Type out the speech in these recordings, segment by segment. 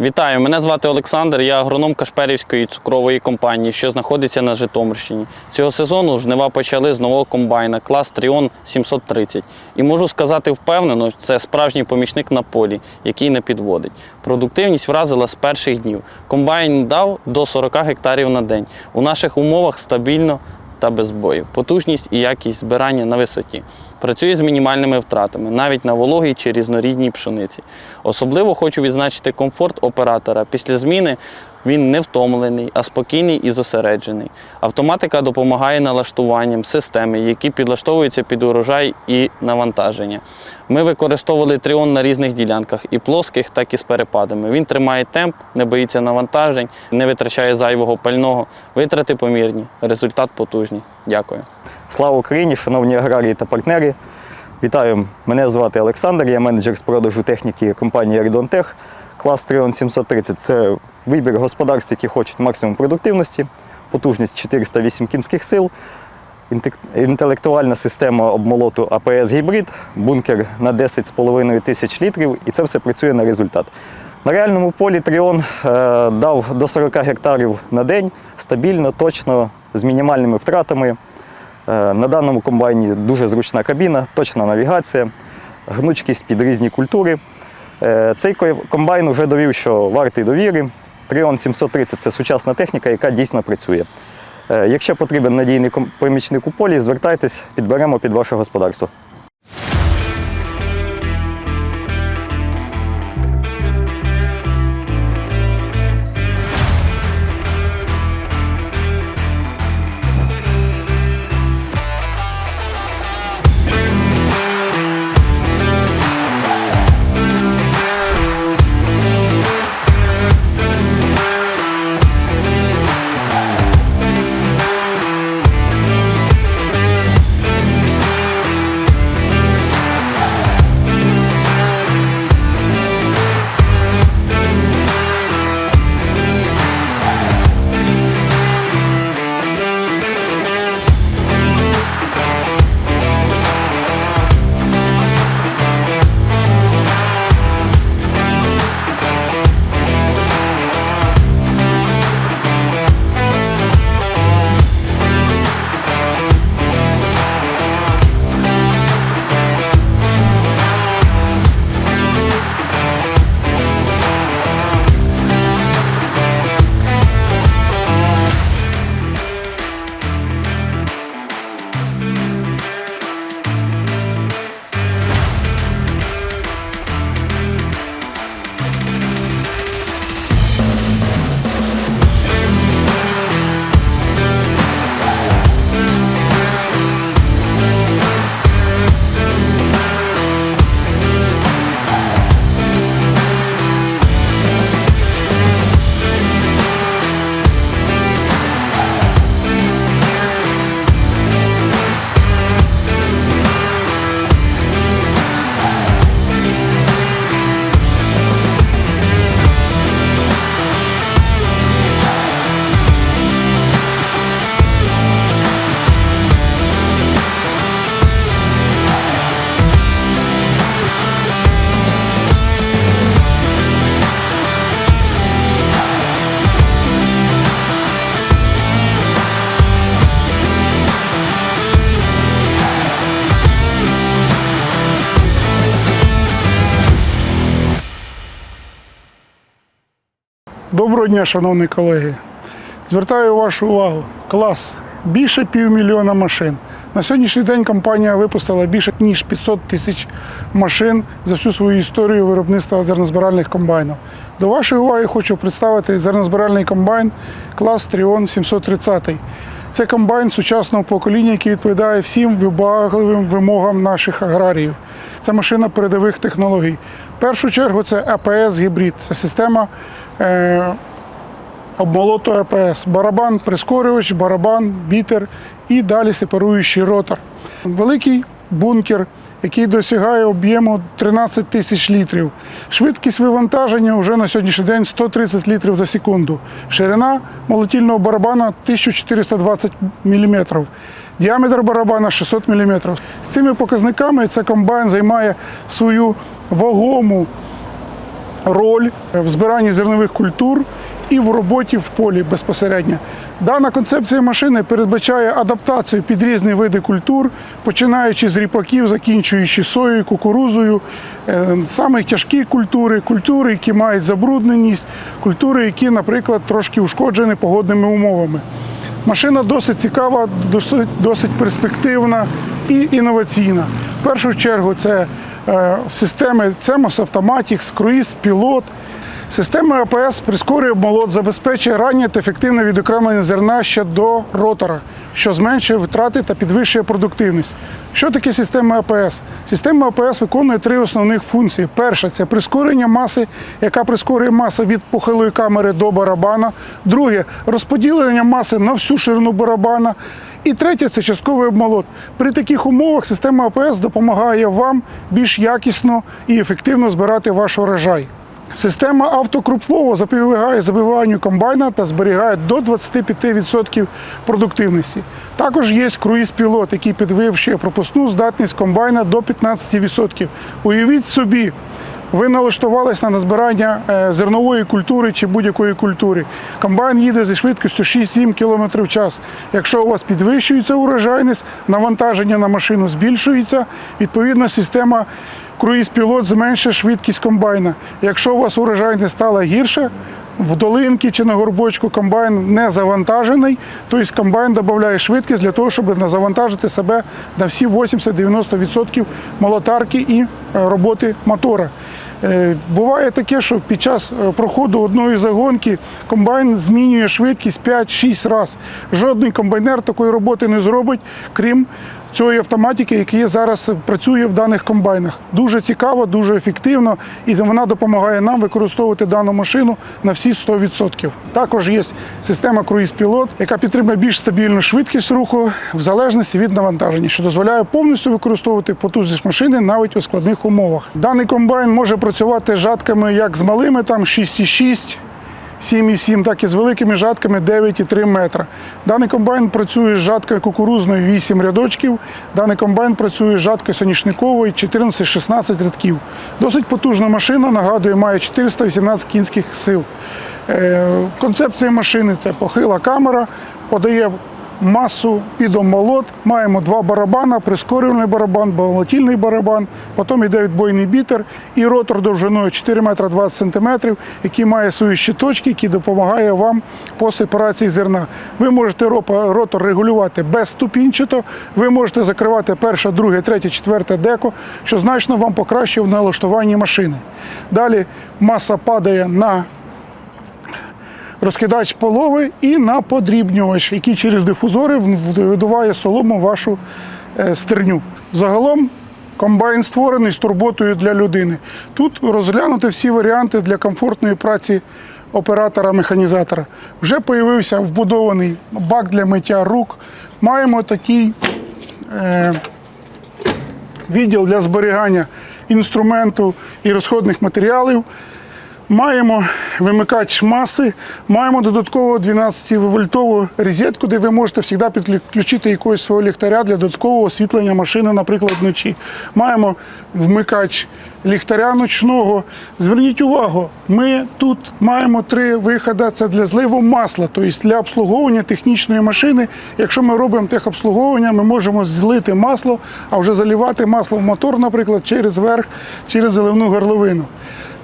Вітаю, мене звати Олександр. Я агроном Кашперівської цукрової компанії, що знаходиться на Житомирщині. Цього сезону жнива почали з нового комбайна клас Тріон 730. І можу сказати впевнено, це справжній помічник на полі, який не підводить. Продуктивність вразила з перших днів. Комбайн дав до 40 гектарів на день. У наших умовах стабільно та без бою, Потужність і якість збирання на висоті. Працює з мінімальними втратами, навіть на вологій чи різнорідній пшениці. Особливо хочу відзначити комфорт оператора. Після зміни він не втомлений, а спокійний і зосереджений. Автоматика допомагає налаштуванням системи, які підлаштовуються під урожай і навантаження. Ми використовували тріон на різних ділянках, і плоских, так і з перепадами. Він тримає темп, не боїться навантажень, не витрачає зайвого пального. Витрати помірні, результат потужний. Дякую. Слава Україні, шановні аграрії та партнери. Вітаю, мене звати Олександр, я менеджер з продажу техніки компанії Ardonтех. Клас Trion 730 це вибір господарств, які хочуть максимум продуктивності, потужність 408 кінських сил, інтелектуальна система обмолоту АПС гібрид, бункер на 10,5 тисяч літрів, і це все працює на результат. На реальному полі Тріон е, дав до 40 гектарів на день стабільно, точно, з мінімальними втратами. Е, На даному комбайні дуже зручна кабіна, точна навігація, гнучкість під різні культури. Е, Цей комбайн вже довів, що вартий довіри. Тріон 730 це сучасна техніка, яка дійсно працює. Е, Якщо потрібен надійний помічник у полі, звертайтесь, підберемо під ваше господарство. Доброго дня, шановні колеги. Звертаю вашу увагу. Клас. Більше півмільйона машин. На сьогоднішній день компанія випустила більше ніж 500 тисяч машин за всю свою історію виробництва зернозбиральних комбайнів. До вашої уваги хочу представити зернозбиральний комбайн клас Тріон 730. Це комбайн сучасного покоління, який відповідає всім вибагливим вимогам наших аграріїв. Це машина передових технологій. В першу чергу це АПС гібрид. Це система е, обмолоту АПС. Барабан, прискорювач, барабан, бітер і далі сепаруючий ротор. Великий бункер, який досягає об'єму 13 тисяч літрів. Швидкість вивантаження вже на сьогоднішній день 130 літрів за секунду. Ширина молотільного барабана 1420 мм. Діаметр барабана 600 мм. З цими показниками цей комбайн займає свою вагому роль в збиранні зернових культур і в роботі в полі безпосередньо. Дана концепція машини передбачає адаптацію під різні види культур, починаючи з ріпаків, закінчуючи соєю, кукурузою, е, саме тяжкі культури, культури, які мають забрудненість, культури, які, наприклад, трошки ушкоджені погодними умовами. Машина досить цікава, досить, досить перспективна і інноваційна. В першу чергу це системи CEMOS Automatics, Cruise, Pilot. Система АПС прискорює молот, забезпечує раннє та ефективне відокремлення зерна ще до ротора, що зменшує витрати та підвищує продуктивність. Що таке система АПС? Система АПС виконує три основних функції. Перша це прискорення маси, яка прискорює масу від похилої камери до барабана. Друге розподілення маси на всю ширину барабана. І третє це частковий обмолот. При таких умовах система АПС допомагає вам більш якісно і ефективно збирати ваш урожай. Система автокрупфлоу запобігає забиванню комбайна та зберігає до 25% продуктивності. Також є круїз-пілот, який підвищує пропускну здатність комбайна до 15%. Уявіть собі, ви налаштувалися на збирання е, зернової культури чи будь-якої культури. Комбайн їде зі швидкістю 6-7 км в час. Якщо у вас підвищується урожайність, навантаження на машину збільшується, відповідно система круїз-пілот зменшує швидкість комбайна. Якщо у вас урожайність стала гірше, в долинки чи на горбочку комбайн не завантажений, тобто комбайн додає швидкість для того, щоб завантажити себе на всі 80-90% молотарки і е, роботи мотора. Е, Буває таке, що під час е, проходу одної загонки комбайн змінює швидкість 5-6 разів. Жодний комбайнер такої роботи не зробить, крім цієї автоматики, яка зараз працює в даних комбайнах. Дуже цікаво, дуже ефективно, і вона допомагає нам використовувати дану машину на всі 100%. Також є система круїз-пілот, яка підтримує більш стабільну швидкість руху в залежності від навантаження, що дозволяє повністю використовувати потужність машини навіть у складних умовах. Даний комбайн може працювати жатками як з малими, там 6,6. 7,7, так і з великими жатками 9,3 метра. Даний комбайн працює з жаткою кукурузною 8 рядочків. Даний комбайн працює з жаткою соняшниковою 14-16 рядків. Досить потужна машина, нагадую, має 418 кінських сил. Е, Концепція машини це похила камера, подає масу під омолот. Маємо два барабана, прискорювальний барабан, балотільний барабан, потім йде відбойний бітер і ротор довжиною 4 метра 20 сантиметрів, який має свої щиточки, які допомагає вам по сепарації зерна. Ви можете ротор регулювати безступінчато, ви можете закривати перше, друге, третє, четверте деко, що значно вам покращує в налаштуванні машини. Далі маса падає на розкидач полови і на подрібнювач, який через дифузори видуває солому вашу е, стерню. Загалом комбайн створений з турботою для людини. Тут розглянути всі варіанти для комфортної праці оператора-механізатора. Вже появився вбудований бак для миття рук. Маємо такий е, відділ для зберігання інструменту і розходних матеріалів. Маємо вимикач маси, маємо додатково 12-вольтову розетку, де ви можете завжди підключити якогось свого ліхтаря для додаткового освітлення машини, наприклад, вночі. Маємо вмикач ліхтаря ночного. Зверніть увагу, ми тут маємо три виходи. Це для зливу масла, тобто для обслуговування технічної машини. Якщо ми робимо техобслуговування, ми можемо злити масло, а вже заливати масло в мотор, наприклад, через верх, через заливну горловину.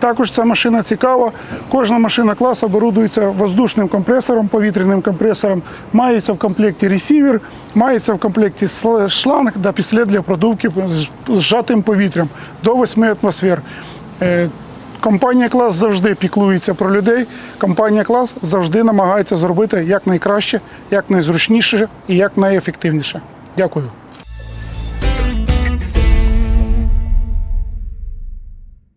Також ця машина цікава. Кожна машина класу оборудується воздушним компресором, повітряним компресором. Мається в комплекті ресівер, мається в комплекті шланг та пістолет для продувки з зжатим повітрям до 8 атмосфер. Е, Компанія клас завжди піклується про людей. Компанія клас завжди намагається зробити як найкраще, як найзручніше і як найефективніше. Дякую.